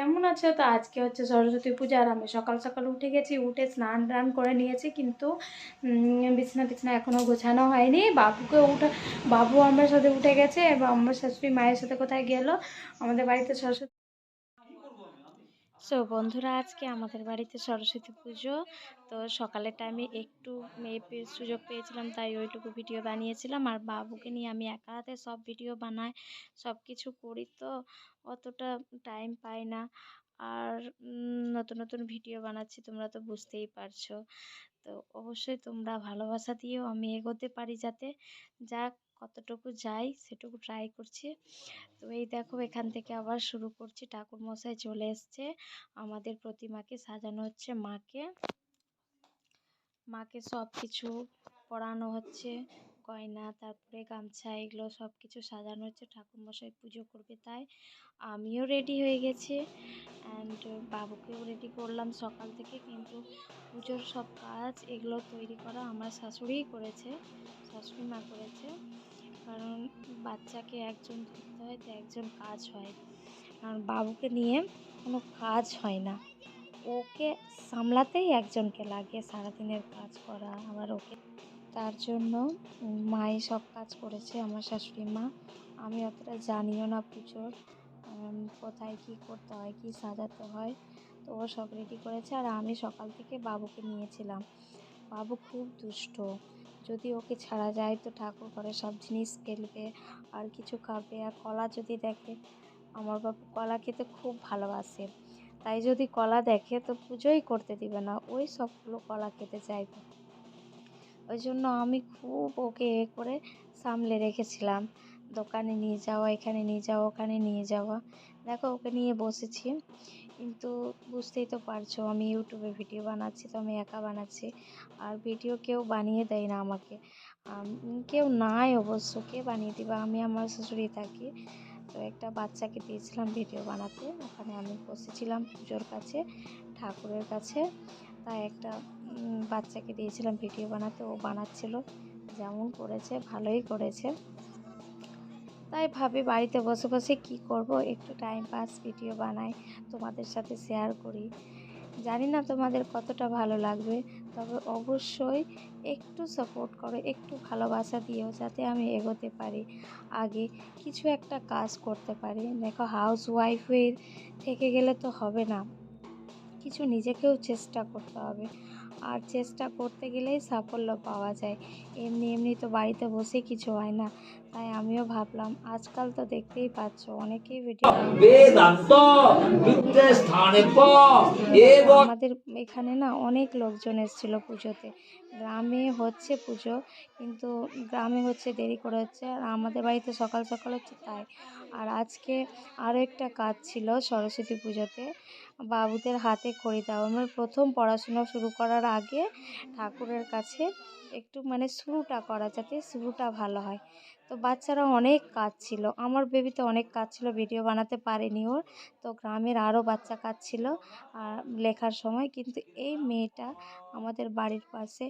কেমন আছো? তো আজকে হচ্ছে সরস্বতী পূজা আর আমি সকাল সকাল উঠে গেছি, উঠে স্নান টান করে নিয়েছি কিন্তু বিছনা টিছনা এখনও গোছানো হয়নি। বাবুকে উঠে, বাবু আমার সাথে উঠে গেছে এবং আমার শাশুড়ি মায়ের সাথে কোথায় গেল? আমাদের বাড়িতে সরস্বতী সো বন্ধুরা, আজকে আমাদের বাড়িতে সরস্বতী পুজো। তো সকালের টাইমে একটু মেয়ে সুযোগ পেয়েছিলাম, তাই ওইটুকু ভিডিও বানিয়েছিলাম। আর বাবুকে নিয়ে আমি একা হাতে সব ভিডিও বানাই সব কিছু করি তো অতটা টাইম পাই না। আর নতুন নতুন ভিডিও বানাচ্ছি, তোমরা তো বুঝতেই পারছ। তো অবশ্যই তোমরা ভালোবাসা দিয়েও আমি এগোতে পারি যাতে যা কতটুকু যাই, সেটুকু ট্রাই করছি। তো এই দেখো, এখান থেকে আবার শুরু করছি। ঠাকুর মশাই চলে এসছে। আমাদের প্রতিমাকে সাজানো হচ্ছে মাকে। মাকে সব কিছু পরানো হচ্ছে। গয়না, তারপরে গামছা এগুলো সব কিছু সাজানো হচ্ছে। ঠাকুরমশাই পুজো করবে তাই আমিও রেডি হয়ে গেছি। অ্যান্ড বাবুকেও রেডি করলাম সকাল থেকে কিন্তু পুজোর সব কাজ এগুলো তৈরি করা আমার শাশুড়িই করেছে, শাশুড়ি মা করেছে। কারণ বাচ্চাকে একজন ধরতে হয় তো একজন কাজ হয়। কারণ বাবুকে নিয়ে কোনো কাজ হয় না। ওকে সামলাতেই একজনকে লাগে সারাদিনের কাজ করা, আবার ওকে তার জন্য মাই সব কাজ করেছে আমার শাশুড়ি মা। আমি অতটা জানিও না পুজোর কোথায় কী করতে হয়, কী সাজাতে হয়। তো ও সব রেডি করেছে আর আমি সকাল থেকে বাবুকে নিয়েছিলাম। বাবু খুব দুষ্ট। যদি ওকে ছাড়া যায় তো ঠাকুর ঘরে সব জিনিস ফেলবে, আর কিছু খাবে। আর কলা যদি দেখে, আমার বাবু কলা খেতে খুব ভালোবাসে। তাই যদি কলা দেখে তো পুজোই করতে দিবে না। ওই সবগুলো কলা খেতে চাইবে। ওই জন্য আমি খুব ওকে এ করে সামলে রেখেছিলাম। দোকানে নিয়ে যাওয়া, এখানে নিয়ে যাওয়া, ওখানে নিয়ে যাওয়া। দেখো, ওকে নিয়ে বসেছি। কিন্তু বুঝতেই তো পারছ, আমি ইউটিউবে ভিডিও বানাচ্ছি, তো আমি একা বানাচ্ছি। আর ভিডিও কেউ বানিয়ে দেয় না আমাকে। আম- কেউ নাই অবশ্য, কে বানিয়ে দিবে? আমি আমার শ্বশুরই থাকি। তো একটা বাচ্চাকে দিয়েছিলাম ভিডিও বানাতে। ওখানে আমি বসেছিলাম পুজোর কাছে, ঠাকুরের কাছে। তাই একটা বাচ্চাকে দিয়েছিলাম ভিডিও বানাতে, ও বানাচ্ছিল। যেমন করেছে, ভালোই করেছে। তাই ভাবি বাড়িতে বসে বসে কি করব? একটু টাইম পাস ভিডিও বানাই, তোমাদের সাথে শেয়ার করি। জানি না তোমাদের কতটা ভালো লাগবে, তবে অবশ্যই একটু সাপোর্ট করো, একটু ভালোবাসা দিও, যাতে আমি এগোতে পারি। আগে কিছু একটা কাজ করতে পারি। দেখো হাউস ওয়াইফের থেকে গেলে তো হবে না। কিছু নিজেকেও চেষ্টা করতে হবে। আর চেষ্টা করতে গেলেই সাফল্য পাওয়া যায়। এমনি এমনি তো বাড়িতে বসে কিছু হয় না। তাই আমিও ভাবলাম আজকাল তো দেখতেই পাচ্ছ অনেকেই ভিডিও আমাদের এখানে না অনেক লোকজন এসেছিল পুজোতে। গ্রামে হচ্ছে পুজো কিন্তু গ্রামে হচ্ছে দেরি করে হচ্ছে আর আমাদের বাড়িতে সকাল সকাল হচ্ছে তাই। আর আজকে আরও একটা কাজ ছিল সরস্বতী পুজোতে। বাবুদের হাতে খড়ি দাও। আমার প্রথম পড়াশোনা শুরু করার আগে ঠাকুরের কাছে একটু মানে শুরুটা করা যাতে শুরুটা ভালো হয়। তো বাচ্চারা অনেক কাজ ছিল আমার বেবিতে অনেক কাজ ছিল ভিডিও বানাতে পারেনি ওর। তো গ্রামের আরও বাচ্চা কাজ ছিল আর লেখার সময়। কিন্তু এই মেয়েটা আমাদের বাড়ির পাশে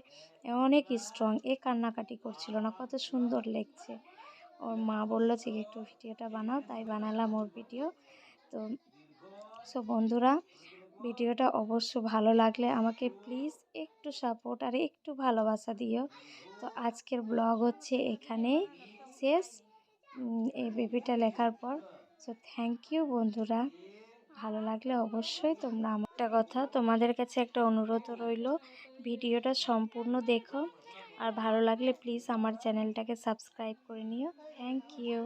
অনেক স্ট্রং এ কান্নাকাটি করছিল না, কত সুন্দর লেগছে। ওর মা বলল, যে একটু ভিডিওটা বানাও। তাই বানালাম ওর ভিডিও তো সো বন্ধুরা, ভিডিওটা অবশ্য ভালো লাগলে আমাকে প্লিজ একটু সাপোর্ট আর একটু ভালোবাসা দিও। তো আজকের ব্লগ হচ্ছে এখানেই শেষ। এই বেবিটা লেখার পর। সো থ্যাংক ইউ বন্ধুরা। ভালো লাগলে অবশ্যই তোমরা আমার একটা কথা, তোমাদের কাছে একটা অনুরোধ রইল, ভিডিওটা সম্পূর্ণ দেখো। আর ভালো লাগলে প্লিজ আমার চ্যানেলটাকে সাবস্ক্রাইব করে নিও। Thank you.